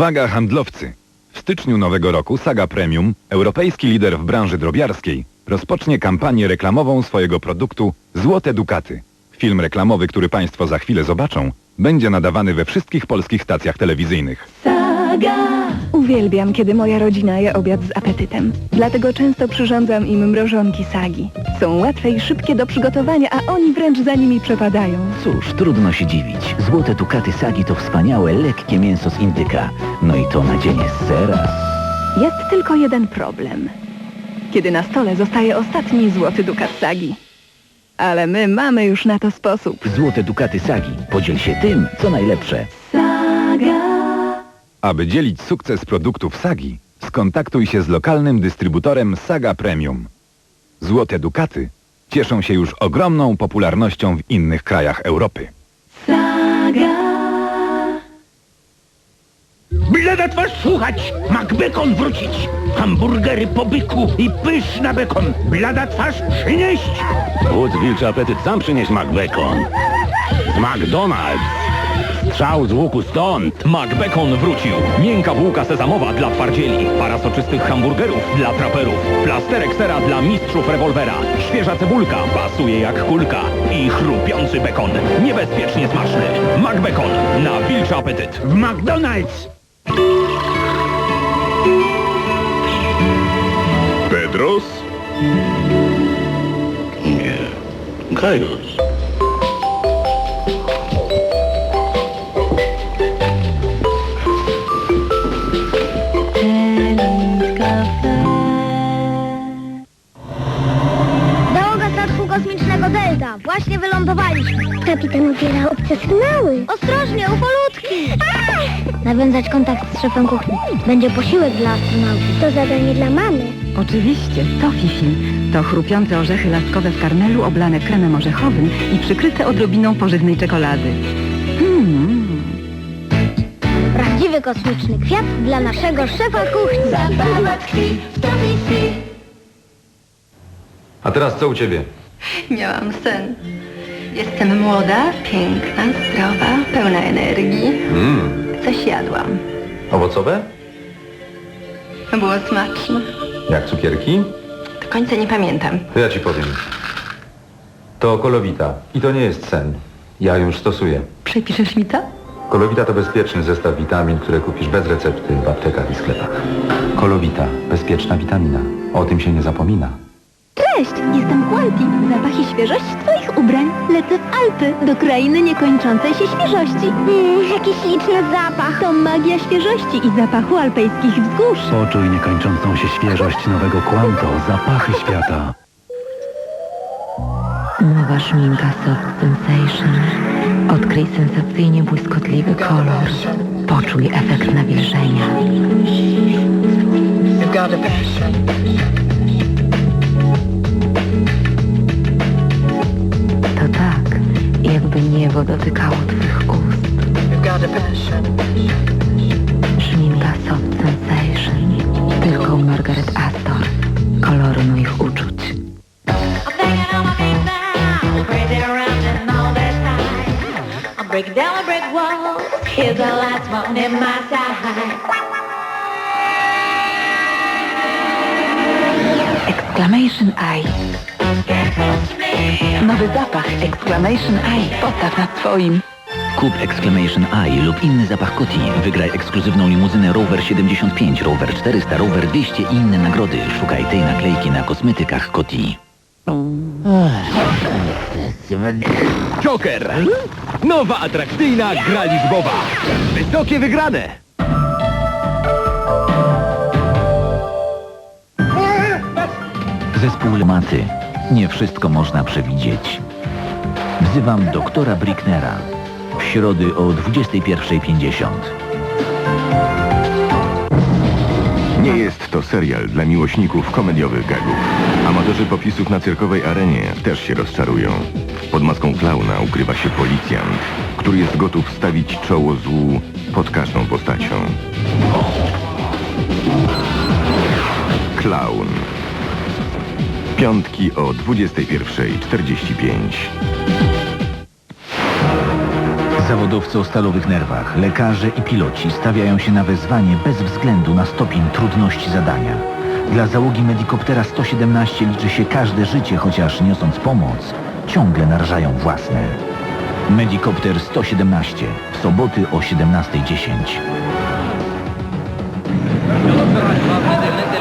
Uwaga handlowcy! W styczniu nowego roku Saga Premium, europejski lider w branży drobiarskiej, rozpocznie kampanię reklamową swojego produktu Złote Dukaty. Film reklamowy, który Państwo za chwilę zobaczą, będzie nadawany we wszystkich polskich stacjach telewizyjnych. Uwielbiam, kiedy moja rodzina je obiad z apetytem. Dlatego często przyrządzam im mrożonki sagi. Są łatwe i szybkie do przygotowania, a oni wręcz za nimi przepadają. Cóż, trudno się dziwić. Złote tukaty sagi to wspaniałe, lekkie mięso z indyka. No i to nadzienie z sera. Jest tylko jeden problem. Kiedy na stole zostaje ostatni złoty dukat sagi. Ale my mamy już na to sposób. Złote dukaty sagi. Podziel się tym, co najlepsze. Aby dzielić sukces produktów Sagi, skontaktuj się z lokalnym dystrybutorem Saga Premium. Złote Dukaty cieszą się już ogromną popularnością w innych krajach Europy. Saga! Blada twarz słuchać! Macbekon wrócić! Hamburgery po byku i pyszna bekon! Blada twarz przynieść! Wódz wilczy apetyt sam przynieść McBacon. Z McDonald's. Strzał z łuku stąd. McBacon wrócił. Miękka bułka sezamowa dla twardzieli. Para soczystych hamburgerów dla traperów. Plasterek sera dla mistrzów rewolwera. Świeża cebulka pasuje jak kulka. I chrupiący bekon. Niebezpiecznie smaczny. McBacon na wilczy apetyt. W McDonald's! Pedros? Nie. Gajos. Kapitan ubiera obce sygnały. Ostrożnie, ufolutki. Nawiązać kontakt z szefem kuchni. Będzie posiłek dla astronautów. To zadanie dla mamy. Oczywiście, to Fifi. To chrupiące orzechy laskowe w karmelu oblane kremem orzechowym i przykryte odrobiną pożywnej czekolady. Hmm. Prawdziwy kosmiczny kwiat dla naszego szefa kuchni. A teraz co u ciebie? Miałam sen. Jestem młoda, piękna, zdrowa, pełna energii. Mmm, Coś jadłam. owocowe? Było smaczne. Jak cukierki? Do końca nie pamiętam. To ja ci powiem. To kolowita. I to nie jest sen. Ja już stosuję. Przepiszesz mi to? Kolowita to bezpieczny zestaw witamin, które kupisz bez recepty w aptekach i sklepach. Kolowita. Bezpieczna witamina. O tym się nie zapomina. Cześć, jestem Quanti. Zapach i świeżość twoich ubrań. Lecę w Alpy, do krainy niekończącej się świeżości. Mmm, jaki śliczny zapach. To magia świeżości i zapachu alpejskich wzgórz. Poczuj niekończącą się świeżość nowego Quanto. Zapachy świata. Nowa szminka Soft Sensation. Odkryj sensacyjnie błyskotliwy kolor. Poczuj efekt nawilżenia. To dotykało twych ust. Szminka Soft Sensation. Tylko u Margaret Astor. Koloru moich uczuć. Break down a brick wall. Here's the last one in my side. Exclamation Eye. Nowy zapach Exclamation Eye. Postaw na swoim. Kup Exclamation Eye lub inny zapach Coty. Wygraj ekskluzywną limuzynę Rover 75, Rover 400, Rover 200 i inne nagrody. Szukaj tej naklejki na kosmetykach Coty. Joker. Nowa atrakcyjna gra liczbowa. Wysokie wygrane. Zespół Lematy. Nie wszystko można przewidzieć. Wzywam doktora Bricknera. W środy o 21.50. Nie jest to serial dla miłośników komediowych gagów. Amatorzy popisów na cyrkowej arenie też się rozczarują. Pod maską klauna ukrywa się policjant, który jest gotów stawić czoło złu pod każdą postacią. Klaun piątki o 21.45. Zawodowcy o stalowych nerwach, lekarze i piloci stawiają się na wezwanie bez względu na stopień trudności zadania. Dla załogi Medikoptera 117 liczy się każde życie, chociaż niosąc pomoc, ciągle narażają własne. Medikopter 117 w soboty o 17.10.